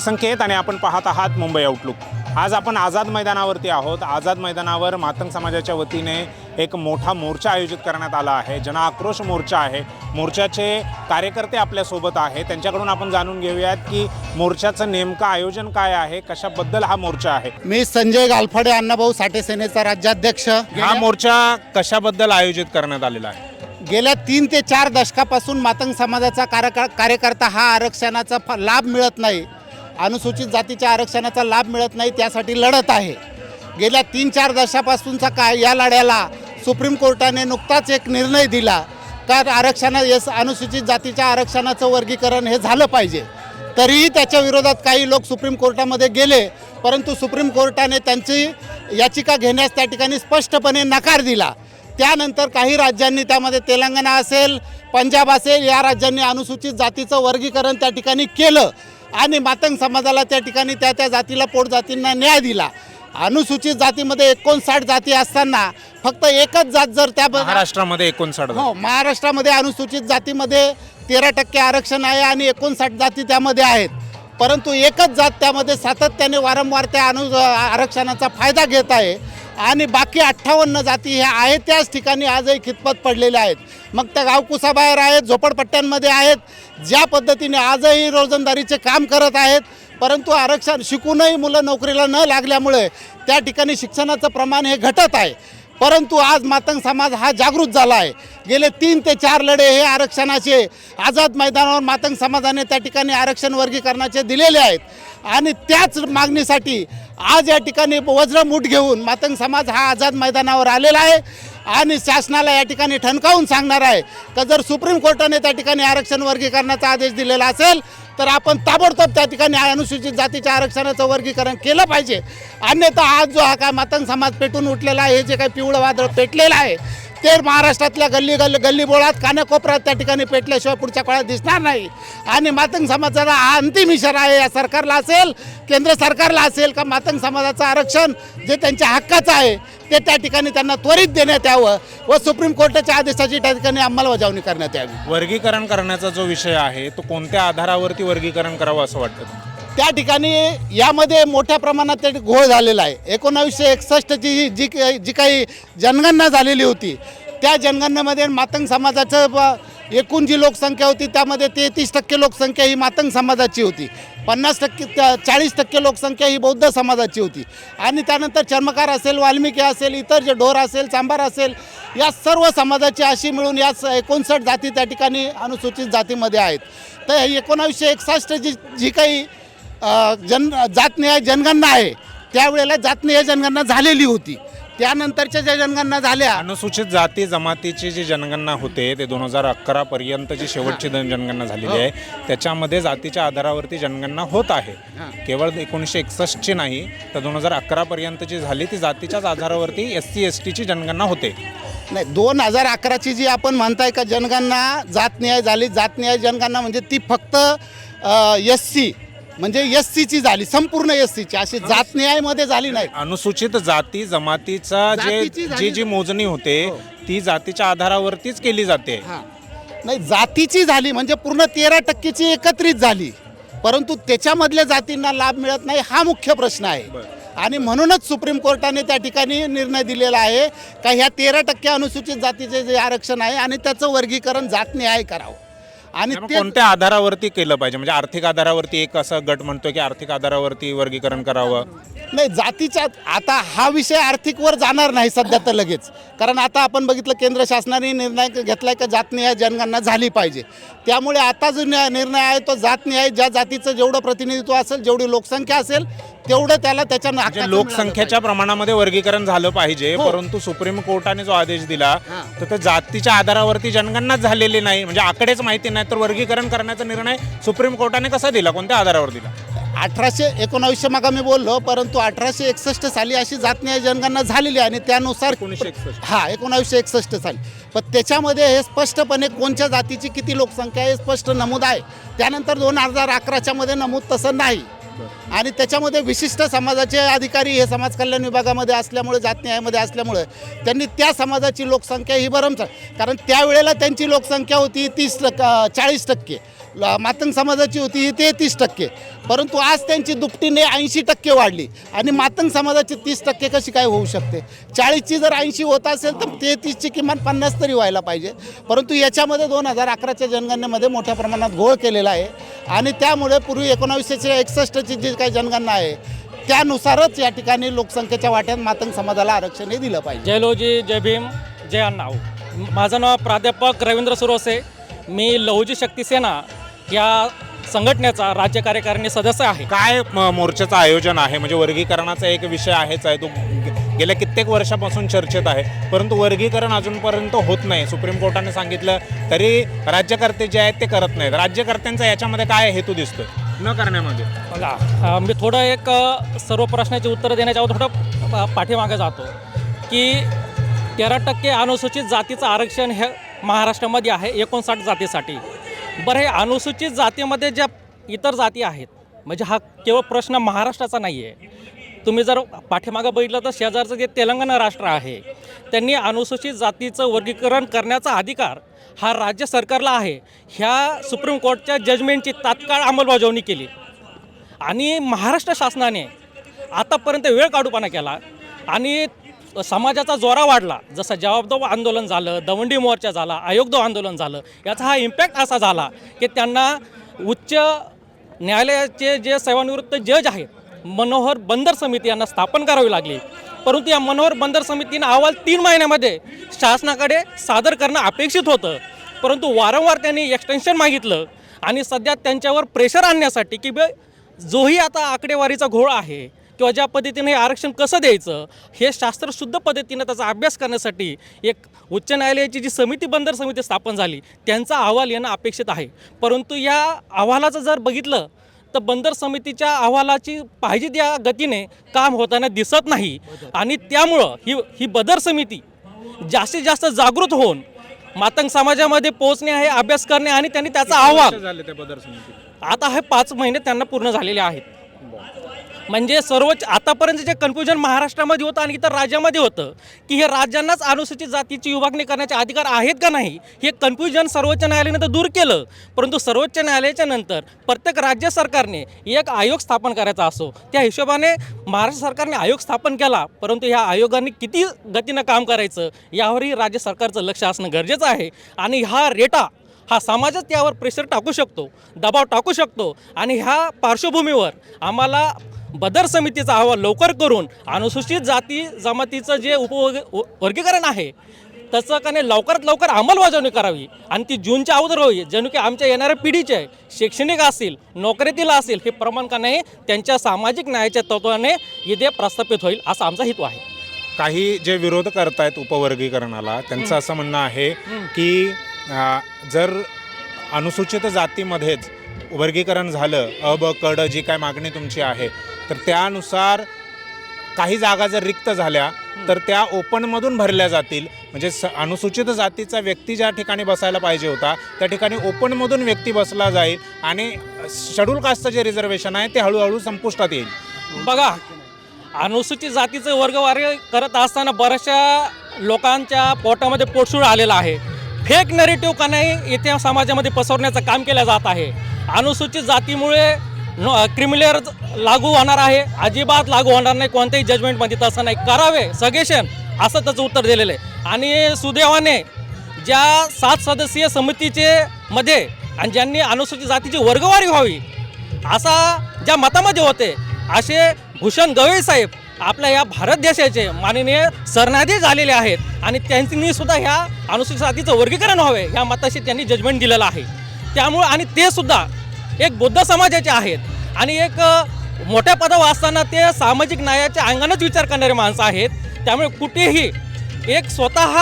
मी संकेत आणि आपण पाहत आहात मुंबई आउटलुक आज आपण आझाद मैदानावरती आहोत. आझाद मैदानावर मातंग समाजाच्या वतीने एक मोठा मोर्चा आयोजित करण्यात आला आहे. जनआक्रोश मोर्चा आहे. मोर्चाचे कार्यकर्ते आपल्यासोबत आहे त्यांच्याकडून आपण जाणून घेऊयात की मोर्चाचं नेमकं आयोजन काय आहे कशाबद्दल हा मोर्चा आहे. मी संजय गालफाडे अण्णाभाऊ साठे सेनेचा राज्याध्यक्ष. हा मोर्चा कशाबद्दल आयोजित करण्यात आलेला आहे? गेल्या तीन ते चार दशकापासून मातंग समाजाचा कार्य कार्यकर्ता हा आरक्षणाचा लाभ मिळत नाही. अनुसूचित जातीच्या आरक्षणाचा लाभ मिळत नाही त्यासाठी लढत आहे. गेल्या तीन चार दशापासूनचा काय या लढ्याला सुप्रीम कोर्टाने नुकताच एक निर्णय दिला का आरक्षणा यस अनुसूचित जातीच्या आरक्षणाचं वर्गीकरण हे झालं पाहिजे. तरीही त्याच्या विरोधात काही लोक सुप्रीम कोर्टामध्ये गेले परंतु सुप्रीम कोर्टाने त्यांची याचिका घेण्यास त्या ठिकाणी स्पष्टपणे नकार दिला. त्यानंतर काही राज्यांनी त्यामध्ये तेलंगणा असेल पंजाब असेल या राज्यांनी अनुसूचित जातीचं वर्गीकरण त्या ठिकाणी केलं. आणि मातंग समाजाला त्या ठिकाणी त्या त्या जातीला पोटजातींना न्याय दिला. अनुसूचित जातीमध्ये एकोणसाठ जाती असताना फक्त एकच जात जर त्या महाराष्ट्रामध्ये एकोणसाठ हो महाराष्ट्रामध्ये अनुसूचित जातीमध्ये तेरा टक्के आरक्षण आहे आणि एकोणसाठ जाती त्यामध्ये आहेत. परंतु एकच जात त्यामध्ये सातत्याने वारंवार त्या अनु आरक्षणाचा फायदा घेत आहे. आणि बाकी अठ्ठावन्न जाती ह्या आहेत त्याच ठिकाणी आजही खितपत पडलेल्या आहेत. मग त्या गावकुसाबाहेर आहेत झोपडपट्ट्यांमध्ये आहेत ज्या पद्धतीने आजही रोजंदारीचे काम करत आहेत. परंतु आरक्षण शिकूनही मुलं नोकरीला न लागल्यामुळे त्या ठिकाणी शिक्षणाचं प्रमाण हे घटत आहे. परंतु आज मातंग समाज हा जागृत झाला आहे. गेले तीन ते चार लढे हे आरक्षणाचे आझाद मैदानावर मातंग समाजाने त्या ठिकाणी आरक्षण वर्गीकरणाचे दिलेले आहेत. आणि त्याच मागणीसाठी आज या ठिकाणी वज्रमूठ घेऊन मातंग समाज हा आझाद मैदानावर आलेला आहे आणि शासनाला या ठिकाणी ठणकावून सांगणार आहे का जर सुप्रीम कोर्टाने त्या ठिकाणी आरक्षण वर्गीकरणाचा आदेश दिलेला असेल तर आपण ताबडतोब त्या ठिकाणी अनुसूचित जातीच्या आरक्षणाचं वर्गीकरण केलं पाहिजे. अन्यथा आज जो हा काय मातंग समाज पेटून उठलेला आहे हे जे काही पिवळं वादळ पेटलेलं आहे ते महाराष्ट्रातल्या गल्ली गल्ली गल्ली बोळात कानाकोपऱ्यात त्या ठिकाणी पेटल्याशिवाय पुढच्या काळात दिसणार नाही. आणि मातंग समाजाचा हा अंतिम इशारा आहे. या सरकारला असेल केंद्र सरकारला असेल का मातंग समाजाचं आरक्षण जे त्यांच्या हक्काचं आहे ते त्या ठिकाणी त्यांना त्वरित देण्यात यावं व सुप्रीम कोर्टाच्या आदेशाची त्या ठिकाणी अंमलबजावणी करण्यात यावी. वर्गीकरण करण्याचा जो विषय आहे तो कोणत्या आधारावरती वर्गीकरण करावं असं वाटतं त्या ठिकाणी यामध्ये मोठ्या प्रमाणात त्या घोळ झालेला आहे. एकोणावीसशे एकसष्टची जी जी जी काही जनगणना झालेली होती त्या जनगणनेमध्ये मातंग समाजाचं एकूण जी लोकसंख्या होती त्यामध्ये तेहतीस टक्के लोकसंख्या ही मातंग समाजाची होती. पन्नास टक्के चाळीस टक्के लोकसंख्या ही बौद्ध समाजाची होती. आणि त्यानंतर चर्मकार असेल वाल्मिकी असेल इतर जे ढोर असेल चांभार असेल या सर्व समाजाची अशी मिळून या स- एकोणसाठ जाती त्या ठिकाणी अनुसूचित जातीमध्ये आहेत. तर एकोणावीसशे एकसष्ट जी जी काही जन जातनिहाय जनगणना आहे. त्यावेळेला जातनिहाय जनगणना झालेली होती. त्यानंतरच्या ज्या जनगणना झाल्या अनुसूचित जाती जमातीची जी जनगणना होते ते दोन हजार अकरा पर्यंत जी शेवटची जन- जनगणना झालेली आहे त्याच्यामध्ये जातीच्या आधारावरती जनगणना होत आहे. केवळ एकोणीसशे एकसष्टची नाही तर दोन हजार अकरा पर्यंतची झाली ती जातीच्याच आधारावरती एस सी एस टीची जनगणना होते. नाही दोन हजार अकराची जी आपण म्हणताय का जनगणना जातनिहाय झाली जातनिहाय जनगणना म्हणजे ती फक्त एस सी म्हणजे एस सीची झाली संपूर्ण एस सीची. अशी जातनिहायमध्ये झाली नाही. अनुसूचित जाती जमातीचा जे जातीची झाली- जी जी मोजणी होते ती जातीच्या आधारावरतीच केली जाते. हां. नाही जातीची झाली म्हणजे पूर्ण तेरा टक्केची एकत्रित झाली. परंतु त्याच्यामधल्या जातींना लाभ मिळत नाही हा मुख्य प्रश्न आहे. आणि म्हणूनच सुप्रीम कोर्टाने त्या ठिकाणी निर्णय दिलेला आहे का ह्या तेरा टक्के अनुसूचित जातीचे जे आरक्षण आहे आणि त्याचं वर्गीकरण जातनिहाय करावं. आणि मग ते कोणत्या आधारावरती केलं पाहिजे? म्हणजे आर्थिक आधारावरती एक असं गट म्हणतोय की आर्थिक आधारावरती वर्गीकरण करावं? नाही जातीच्या आता हा विषय आर्थिकवर जाणार नाही सध्या तर लगेच. कारण आता आपण बघितलं केंद्र शासनाने निर्णय घेतलाय का जातनिहाय जनगणना झाली पाहिजे. त्यामुळे आता जो न्या- निर्णय आहे तो जातनिहाय ज्या जातीचं जेवढं प्रतिनिधित्व असेल जेवढी लोकसंख्या असेल तेवढं त्याला त्याच्या म्हणजे लोकसंख्येच्या प्रमाणामध्ये वर्गीकरण झालं पाहिजे हो. परंतु सुप्रीम कोर्टाने जो आदेश दिला हां. तर ते जातीच्या आधारावरती जनगणनाच झालेली नाही. म्हणजे आकडेच माहिती नाही तर वर्गीकरण करण्याचा निर्णय सुप्रीम कोर्टाने कसा दिला? कोणत्या आधारावर दिला? अठराशे एकोणावीसशे मागा मी बोललो परंतु अठराशे एकसष्ट साली अशी जातनिहाय जनगणना झालेली आहे आणि त्यानुसार 1961. हा एकोणावीसशे एकसष्ट साली. पण त्याच्यामध्ये हे स्पष्टपणे कोणत्या जातीची किती लोकसंख्या आहे हे स्पष्ट नमूद आहे. त्यानंतर दोन हजार अकराच्या मध्ये नमूद तसं नाही. आणि त्याच्यामध्ये विशिष्ट समाजाचे अधिकारी हे समाज कल्याण विभागामध्ये असल्यामुळे जात न्यायामध्ये असल्यामुळे त्यांनी त्या समाजाची लोकसंख्या ही भरमसाठ. कारण त्यावेळेला त्यांची लोकसंख्या होती तीस टक् चाळीस टक्के. मातंग समाजाची होती ही तेहतीस टक्के. परंतु आज त्यांची दुपटीने ऐंशी टक्के वाढली. आणि मातंग समाजाची तीस टक्के कशी काय होऊ शकते? चाळीसची जर ऐंशी होत असेल तर तेहतीसची किमान पन्नास तरी व्हायला पाहिजे. परंतु याच्यामध्ये दोन हजार अकराच्या जनगणनेमध्ये मोठ्या प्रमाणात घोळ केलेला आहे. आणि त्यामुळे पूर्वी एकोणावीसशे एकसष्टची जी काही जनगणना आहे त्यानुसारच या ठिकाणी लोकसंख्येच्या वाट्यात मातंग समाजाला आरक्षण हे दिलं पाहिजे. जय लोजी जय भीम जय अण्णाऊ माझं नाव प्राध्यापक रवींद्र सुरोसे. मी लहुजी शक्ती सेना या संघटनेचा राज्य कार्यकारिणी सदस्य आहे. काय मोर्चाचं आयोजन आहे? म्हणजे वर्गीकरणाचा एक विषय आहेच आहे. तो गेल्या कित्येक वर्षापासून चर्चेत आहे. परंतु वर्गीकरण अजूनपर्यंत होत नाही. सुप्रीम कोर्टाने सांगितलं तरी राज्यकर्ते जे आहेत ते करत नाहीत. राज्यकर्त्यांचा याच्यामध्ये काय हेतू दिसतोय? न करण्यामध्ये बघा अ, मी थोडं एक अ, सर्व प्रश्नाची उत्तरं देण्याच्या अगोदर थोडं अ, पाठीमागे जातो. की तेरा टक्के अनुसूचित जातीचं आरक्षण हे महाराष्ट्रामध्ये आहे एकोणसाठ जातीसाठी. बरं हे अनुसूचित जातीमध्ये ज्या इतर जाती आहेत म्हणजे हा केवळ प्रश्न महाराष्ट्राचा नाही आहे तुम्ही जर पाठीमागं बघितलं तर शेजारचं जे तेलंगणा राष्ट्र आहे त्यांनी अनुसूचित जातीचं वर्गीकरण करण्याचा अधिकार हा राज्य सरकारला आहे. ह्या सुप्रीम कोर्टच्या जजमेंटची तात्काळ अंमलबजावणी केली. आणि महाराष्ट्र शासनाने आतापर्यंत वेळ काढूपणा केला आणि समाजाचा जोरा वाढला. जसं जवाबदार आंदोलन झालं दवंडी मोर्चा झाला आयोगदव आंदोलन झालं याचा हा इम्पॅक्ट असा झाला की त्यांना उच्च न्यायालयाचे जे सेवानिवृत्त जज आहेत मनोहर बंदर समिती यांना स्थापन करावी लागली. परंतु या मनोहर बंदर समितीनं अहवाल तीन महिन्यामध्ये शासनाकडे सादर करणं अपेक्षित होतं. परंतु वारंवार त्यांनी एक्सटेन्शन मागितलं आणि सध्या त्यांच्यावर प्रेशर आणण्यासाठी की ब जोही आता आकडेवारीचा घोळ आहे किंवा ज्या पद्धतीने हे आरक्षण कसं द्यायचं हे शास्त्रशुद्ध पद्धतीनं त्याचा अभ्यास करण्यासाठी एक उच्च न्यायालयाची जी समिती बंदर समिती स्थापन झाली त्यांचा अहवाल येणं अपेक्षित आहे. परंतु या अहवालाचं जर बघितलं तर बंदर समितीच्या अहवालाची पाहिजे त्या गतीने काम होताना दिसत नाही. आणि त्यामुळं ही ही बदर समिती जास्तीत जास्त जागृत होऊन मातंग समाजामध्ये पोहोचणे आहे अभ्यास करणे आणि त्यांनी त्याचा अहवाल आता हे पाच महिने त्यांना पूर्ण झालेले आहेत. म्हणजे सर्वोच्च आतापर्यंत जे कन्फ्युजन महाराष्ट्रामध्ये होतं आणि इतर राज्यामध्ये होतं की हे राज्यांनाच अनुसूचित जातीची विभागणी करण्याचे अधिकार आहेत का नाही हे कन्फ्युजन सर्वोच्च न्यायालयाने तर दूर केलं. परंतु सर्वोच्च न्यायालयाच्या नंतर प्रत्येक राज्य सरकारने एक आयोग स्थापन करायचा असो त्या हिशोबाने महाराष्ट्र सरकारने आयोग स्थापन केला परंतु ह्या आयोगाने किती गतीनं काम करायचं यावरही राज्य सरकारचं लक्ष असणं गरजेचं आहे. आणि हा रेटा हा समाजच त्यावर प्रेशर टाकू शकतो दबाव टाकू शकतो आणि ह्या पार्श्वभूमीवर आम्हाला बदर समितीचा अहवाल लवकर करून अनुसूचित जाती जमातीचं जे उपवर्ग वर्गीकरण आहे त्याचं का नाही लवकरात लवकर अंमलबजावणी करावी आणि ती जूनच्या अगोदर होईल. जणू की आमच्या येणाऱ्या पिढीचे शैक्षणिक असेल नोकरीतील असेल हे प्रमाण का नाही त्यांच्या सामाजिक न्यायाच्या तत्वाने इथे प्रस्थापित होईल असा आमचा हेतू आहे. काही जे विरोध करतायत उपवर्गीकरणाला त्यांचं असं म्हणणं आहे की जर अनुसूचित जातीमध्येच वर्गीकरण झालं अ ब जी काय मागणी तुमची आहे तर त्यानुसार काही जागा जर रिक्त झाल्या तर त्या ओपनमधून भरल्या जातील. म्हणजे स अनुसूचित जातीचा व्यक्ती ज्या ठिकाणी बसायला पाहिजे होता त्या ठिकाणी ओपनमधून व्यक्ती बसला जाईल आणि शेड्यूल कास्टचं जे रिझर्वेशन आहे ते हळूहळू संपुष्टात येईल. बघा अनुसूचित जातीचं वर्गवारी करत असताना बऱ्याचशा लोकांच्या पोटामध्ये पोटसूळ आलेला आहे. फेक नरेटिव्ह का नाही इथे समाजामध्ये पसरवण्याचं काम केलं जात आहे. अनुसूचित जातीमुळे नो क्रिमिलेअर लागू होणार आहे अजिबात लागू होणार नाही कोणत्याही जजमेंटमध्ये तसं नाही. करावे सगेशन असं त्याचं उत्तर दिलेलं आहे. आणि सुदैवाने ज्या सात सदस्यीय समितीचे मध्ये आणि ज्यांनी अनुसूचित जातीची वर्गवारी व्हावी असा ज्या मतामध्ये होते असे भूषण गवई साहेब आपल्या या भारत देशाचे माननीय सरन्यायाधीश झालेले आहेत आणि त्यांनी सुद्धा ह्या अनुसूचित जातीचं वर्गीकरण व्हावे ह्या मताशी त्यांनी जजमेंट दिलेलं आहे. त्यामुळं आणि ते सुद्धा एक बौद्ध समाजाचे आहेत आणि एक मोठ्या पदावर असताना ते सामाजिक न्यायाच्या अंगानंच विचार करणारे माणसं आहेत. त्यामुळे कुठेही एक स्वतः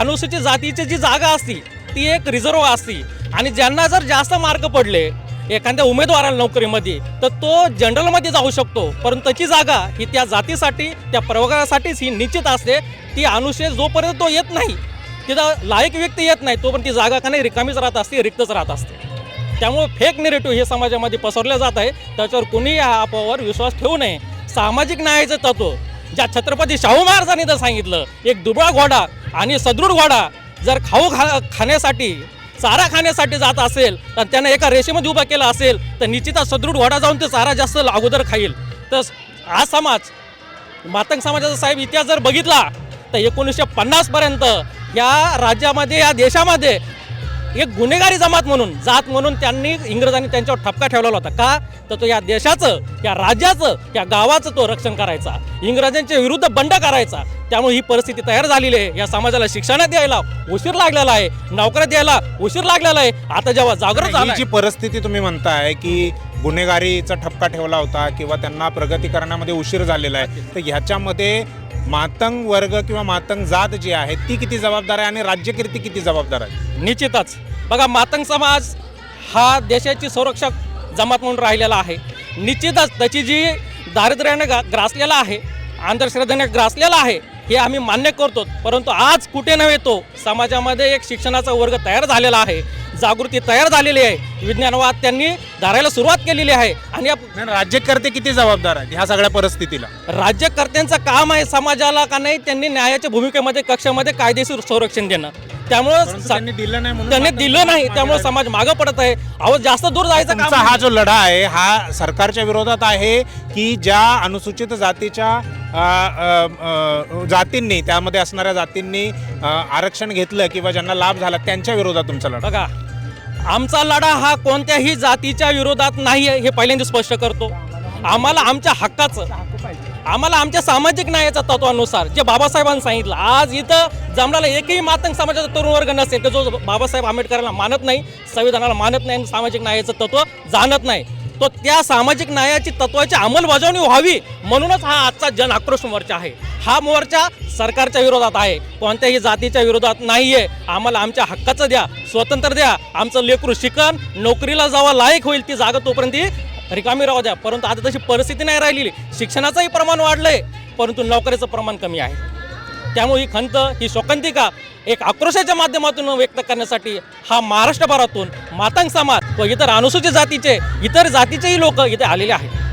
अनुसूचित जातीची जी जागा असती ती एक रिझर्व असती आणि ज्यांना जर जास्त मार्क पडले एखाद्या उमेदवाराला नोकरीमध्ये तर तो जनरलमध्ये जाऊ शकतो. परंतु त्याची जागा ही त्या जातीसाठी त्या प्रवर्गासाठीच ही निश्चित असते. ती अनुशेष जोपर्यंत तो येत नाही तिथं लायक व्यक्ती येत नाही तोपर्यंत ती जागा का नाही रिकामीच राहत असते रिक्तच राहत असते. त्यामुळे फेक निरेटिव्ह हे समाजामध्ये पसरलं जात आहे. त्याच्यावर कुणी या अफवावर विश्वास ठेवू नये. सामाजिक न्यायाचं तत्व ज्या छत्रपती शाहू महाराजांनी तर सांगितलं एक दुबळा घोडा आणि सदृढ घोडा जर खाऊ खा खाण्यासाठी चारा खाण्यासाठी जात असेल तर त्यांना एका रेषेमध्ये उभा केला असेल तर निश्चितच सदृढ घोडा जाऊन ते चारा जास्त अगोदर खाईल. तर हा समाज मातंग समाजाचा साहेब इतिहास जर बघितला तर एकोणीसशे पन्नासपर्यंत या राज्यामध्ये या देशामध्ये एक गुन्हेगारी जमात म्हणून जात म्हणून त्यांनी इंग्रजांनी त्यांच्यावर ठपका ठेवलेला होता. का? तर तो या देशाचं या राज्याचं या गावाचं तो रक्षण करायचा. इंग्रजांच्या विरुद्ध बंड करायचा. त्यामुळे ही परिस्थिती तयार झालेली आहे. या समाजाला शिक्षण द्यायला उशीर लागलेला आहे. नोकऱ्या द्यायला उशीर लागलेला आहे. आता जेव्हा जागृत झाला जी परिस्थिती तुम्ही म्हणताय की गुन्हेगारीचा ठपका ठेवला होता किंवा त्यांना प्रगती करण्यामध्ये उशीर झालेला आहे तर ह्याच्यामध्ये मातंग वर्ग किंवा मातंग जात जी आहे ती किती जबाबदार आहे आणि राज्यकीर्ती किती जबाबदार आहे? निश्चितच. बघा मातंग समाज हा देशाची संरक्षक जमात म्हणून राहिलेला आहे. निश्चितच त्याची जी दारिद्र्याने गा ग्रासलेला आहे अंधश्रद्धेने ग्रासलेला आहे हे आम्ही मान्य करतो परंतु आज कुठे नव्हे तो समाजामध्ये एक शिक्षणाचा वर्ग तयार झालेला आहे जागृती तयार झालेली आहे. विज्ञानवाद त्यांनी धरायला सुरुवात केलेली आहे आणि राज्यकर्ते किती जबाबदार आहेत ह्या सगळ्या परिस्थितीला? राज्यकर्त्यांचं काम आहे समाजाला का नाही त्यांनी न्यायाच्या भूमिकेमध्ये कक्षामध्ये कायदेशीर संरक्षण देणं. त्यामुळं सा- त्यांनी दिलं नाही म्हणून त्यांनी दिलं नाही समाज त्यामुळे मागे समाज मागं पडत आहे. अहो जास्त दूर जायचं तुमचा काम हा. जो लढा आहे हा सरकारच्या विरोधात आहे की ज्या अनुसूचित जातीच्या अ, अ, अ, जातींनी त्यामध्ये असणाऱ्या जातींनी अ, आरक्षण घेतलं किंवा ज्यांना लाभ झाला त्यांच्या विरोधात तुमचा लढा. बघा आमचा लढा हा कोणत्याही जातीच्या विरोधात नाही आहे हे पहिल्यांदा स्पष्ट करतो. आम्हाला आमच्या हक्काचं आम्हाला आमच्या सामाजिक न्यायाच्या तत्वानुसार जे बाबासाहेबांनी सांगितलं आज इथं जमणाला एकही मातंग समाजाचा तरुण वर्ग नसेल की जो बाबासाहेब आंबेडकरांना मानत नाही संविधानाला मानत नाही आणि सामाजिक न्यायाचं तत्व जाणत नाही तो त्या सामाजिक न्यायाची तत्वाची अंमलबजावणी व्हावी म्हणूनच हा आजचा जन आक्रोश मोर्चा आहे. हा मोर्चा सरकारच्या विरोधात आहे कोणत्याही जातीच्या विरोधात नाही आहे आम्हाला आमच्या हक्काचं द्या स्वतंत्र द्या आमचं लेकरू शिकन नोकरीला जावा लायक होईल ती जागा तोपर्यंत रिकामी राहू द्या. परंतु आता तशी परिस्थिती नाही राहिलेली. शिक्षणाचंही प्रमाण वाढलं आहे परंतु नोकरीचं प्रमाण कमी आहे. त्यामुळे ही खंत ही शोकांतिका एक आक्रोशाच्या माध्यमातून व्यक्त करण्यासाठी हा महाराष्ट्रभरातून मातंग समाज व इतर अनुसूचित जातीचे इतर जातीचेही लोक इथे आलेले आहेत.